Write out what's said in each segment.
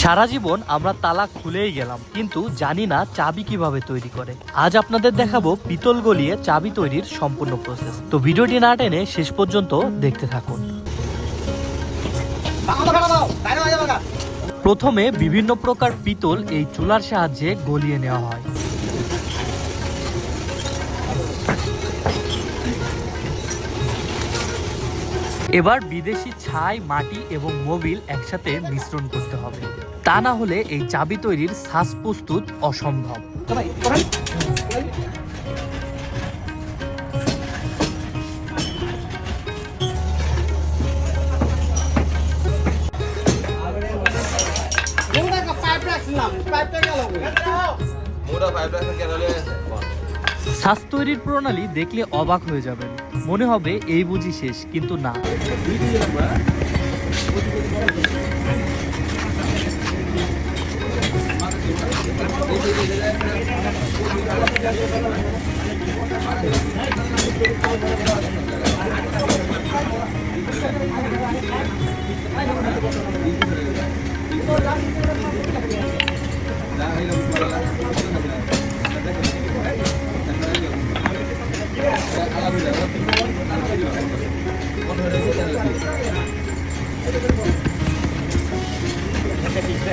সারা জীবন আমরা তালা খুলেই গেলাম কিন্তু জানি না চাবি কীভাবে তৈরি করে। আজ আপনাদের দেখাবো পিতল গলিয়ে চাবি তৈরির সম্পূর্ণ প্রসেস তো ভিডিওটি না টেনে শেষ পর্যন্ত দেখতে থাকুন। প্রথমে বিভিন্ন প্রকার পিতল এই চুলার সাহায্যে গলিয়ে নেওয়া হয়। এবার বিদেশি ছাই মাটি এবং মোবিল একসাথে মিশ্রণ করতে হবে। তা না হলে এই চাবি তৈরির শ্বাস প্রস্তুত অসম্ভব শ্বাস তৈরির প্রণালী দেখলে অবাক হয়ে যাবেন। মনে হবে এই বুঝি শেষ কিন্তু না।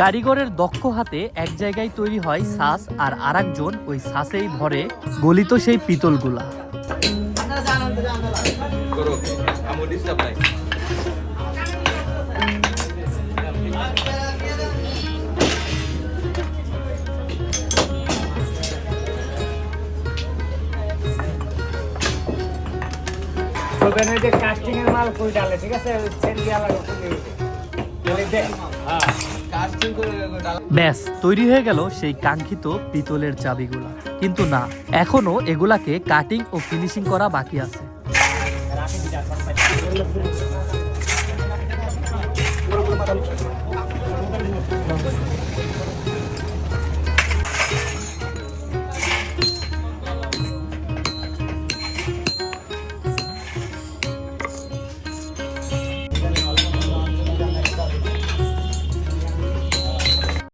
কারিগরের দক্ষ হাতে এক জায়গায় তৈরি হয় শ্বাস আর আরেকজন ওই শ্বাসেই ভরে গলিত সেই পিতলগুলা। ওখানে যে কাস্টিং এর মাল ফুল ডালে ঠিক আছে? সেল দিয়া লাগে ব্যাস, তৈরি হয়ে গেল সেই কাঙ্ক্ষিত পিতলের চাবিগুলা। কিন্তু না, এখনও এগুলাকে কাটিং ও ফিনিশিং করা বাকি আছে।